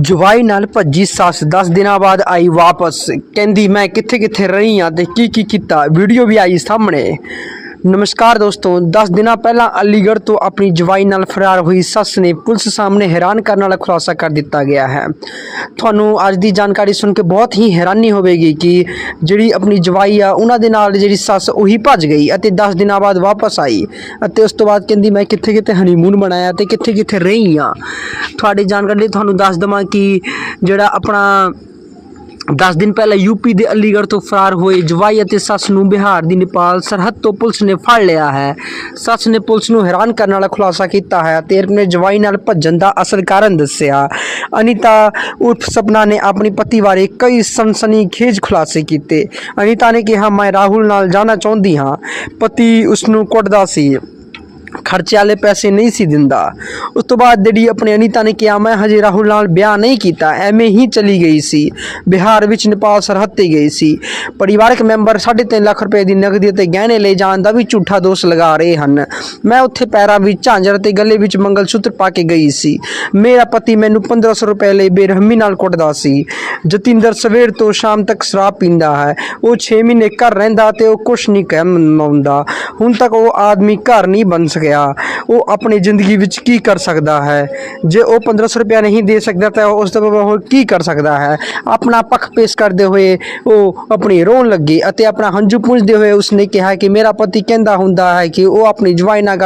ਜਵਾਈ ਨਾਲ ਭੱਜੀ ਸੱਸ 10 ਦਿਨਾਂ ਬਾਅਦ ਆਈ ਵਾਪਸ। ਕਹਿੰਦੀ, ਮੈਂ ਕਿੱਥੇ ਕਿੱਥੇ ਰਹੀ ਆ ਤੇ ਕੀ ਕੀ ਕੀਤਾ? ਵੀਡੀਓ ਵੀ ਆਈ ਸਾਹਮਣੇ। ਨਮਸਕਾਰ ਦੋਸਤੋ 10 ਦਿਨਾਂ ਪਹਿਲਾਂ ਅਲੀਗੜ੍ਹ ਤੋਂ ਆਪਣੀ ਜਵਾਈ ਨਾਲ ਫਰਾਰ ਹੋਈ ਸੱਸ ਨੇ ਪੁਲਿਸ ਸਾਹਮਣੇ ਹੈਰਾਨ ਕਰਨ ਵਾਲਾ ਖੁਲਾਸਾ ਕਰ ਦਿੱਤਾ ਗਿਆ ਹੈ। ਤੁਹਾਨੂੰ ਅੱਜ ਦੀ ਜਾਣਕਾਰੀ ਸੁਣ ਕੇ ਬਹੁਤ ਹੀ ਹੈਰਾਨੀ ਹੋਵੇਗੀ ਕਿ ਜਿਹੜੀ ਆਪਣੀ ਜਵਾਈ ਆ, ਉਹਨਾਂ ਦੇ ਨਾਲ ਜਿਹੜੀ ਸੱਸ ਉਹੀ ਭੱਜ ਗਈ ਅਤੇ 10 ਦਿਨਾਂ ਬਾਅਦ ਵਾਪਸ ਆਈ ਅਤੇ ਉਸ ਤੋਂ ਬਾਅਦ ਕਹਿੰਦੀ, ਮੈਂ ਕਿੱਥੇ ਕਿੱਥੇ ਹਨੀਮੂਨ ਬਣਾਇਆ ਤੇ ਕਿੱਥੇ ਕਿੱਥੇ ਰਹੀ ਆ? ਤੁਹਾਡੀ ਜਾਣਕਾਰੀ ਲਈ ਤੁਹਾਨੂੰ ਦੱਸ ਦਵਾਂ ਕਿ ਜਿਹੜਾ ਆਪਣਾ 10 ਦਿਨ ਪਹਿਲਾਂ ਯੂਪੀ ਦੇ ਅਲੀਗੜ੍ਹ ਤੋਂ ਫਰਾਰ ਹੋਏ ਜਵਾਈ ਅਤੇ ਸੱਸ ਨੂੰ ਬਿਹਾਰ ਦੀ ਨੇਪਾਲ ਸਰਹੱਦ ਤੋਂ ਪੁਲਿਸ ਨੇ ਫੜ ਲਿਆ ਹੈ। ਸੱਸ ਨੇ ਪੁਲਿਸ ਨੂੰ ਹੈਰਾਨ ਕਰਨ ਵਾਲਾ ਖੁਲਾਸਾ ਕੀਤਾ ਹੈ ਤੇ ਆਪਣੇ ਜਵਾਈ ਨਾਲ ਭੱਜਣ ਦਾ ਅਸਲ ਕਾਰਨ ਦੱਸਿਆ। ਅਨੀਤਾ ਉਰਫ ਸਪਨਾ ਨੇ ਆਪਣੀ ਪਤੀ ਬਾਰੇ ਕਈ ਸਨਸਨੀਖੇਜ ਖੁਲਾਸੇ ਕੀਤੇ। ਅਨੀਤਾ ਨੇ ਕਿਹਾ, ਮੈਂ ਰਾਹੁਲ ਨਾਲ ਜਾਣਾ ਚਾਹੁੰਦੀ ਹਾਂ। ਪਤੀ ਉਸ ਨੂੰ ਕੁੱਟਦਾ ਸੀ। ਖਰਚੇ ਵਾਲੇ ਪੈਸੇ ਨਹੀਂ ਸੀ ਦਿੰਦਾ। ਉਸ ਤੋਂ ਬਾਅਦ ਜਿਹੜੀ ਆਪਣੀ ਅਨੀਤਾ ਨੇ ਕਿਹਾ, ਮੈਂ ਹਜੇ ਰਾਹੁਲ ਨਾਲ ਵਿਆਹ ਨਹੀਂ ਕੀਤਾ, ਐਵੇਂ ਹੀ ਚਲੀ ਗਈ ਸੀ। ਬਿਹਾਰ ਵਿੱਚ ਨੇਪਾਲ ਸਰਹੱਦ ਤੇ ਗਈ ਸੀ। ਪਰਿਵਾਰਕ ਮੈਂਬਰ 3.5 ਲੱਖ ਰੁਪਏ ਦੀ ਨਕਦੀ ਅਤੇ ਗਹਿਣੇ ਲੈ ਜਾਣ ਦਾ ਵੀ ਝੂਠਾ ਦੋਸ਼ ਲਗਾ ਰਹੇ ਹਨ। ਮੈਂ ਉੱਥੇ ਪੈਰਾਂ ਵਿੱਚ ਝਾਂਜਰ ਤੇ ਗਲੇ ਵਿੱਚ ਮੰਗਲ ਸੂਤਰ ਪਾ ਕੇ ਗਈ ਸੀ। ਮੇਰਾ ਪਤੀ ਮੈਨੂੰ 1500 ਰੁਪਏ ਲਈ ਬੇਰਹਿਮੀ ਨਾਲ ਕੁੱਟਦਾ ਸੀ। ਜਤਿੰਦਰ ਸਵੇਰ ਤੋਂ ਸ਼ਾਮ ਤੱਕ ਸ਼ਰਾਬ ਪੀਂਦਾ ਹੈ। ਉਹ 6 ਮਹੀਨੇ ਘਰ ਰਹਿੰਦਾ ਤੇ ਉਹ ਕੁਛ ਨਹੀਂ ਕਹਿ ਮਨਾਉਂਦਾ ਹੁਣ ਤੱਕ ਉਹ ਆਦਮੀ ਘਰ ਨਹੀਂ ਬਣ ਸਕਦਾ। ਗਿਆ, ਉਹ ਆਪਣੀ ਜ਼ਿੰਦਗੀ ਵਿੱਚ ਕੀ ਕਰ ਸਕਦਾ ਹੈ? ਜੇ ਉਹ 1500 ਰੁਪਇਆ ਨਹੀਂ ਦੇ ਸਕਦਾ ਤਾਂ ਉਸ ਤੋਂ ਬਾਅਦ ਉਹ ਕੀ ਕਰ ਸਕਦਾ ਹੈ? ਆਪਣਾ ਪੱਖ ਪੇਸ਼ ਕਰਦੇ ਹੋਏ ਉਹ ਆਪਣੀ ਰੋਣ ਲੱਗੀ ਅਤੇ ਆਪਣਾ ਹੰਝੂ ਪੂੰਝਦੇ ਹੋਏ ਉਸਨੇ ਕਿਹਾ ਕਿ ਮੇਰਾ ਪਤੀ ਕਹਿੰਦਾ ਹੁੰਦਾ ਹੈ ਕਿ ਉਹ ਆਪਣੀ ਜਵਾਈ ਨਾਲ ਗੱਲ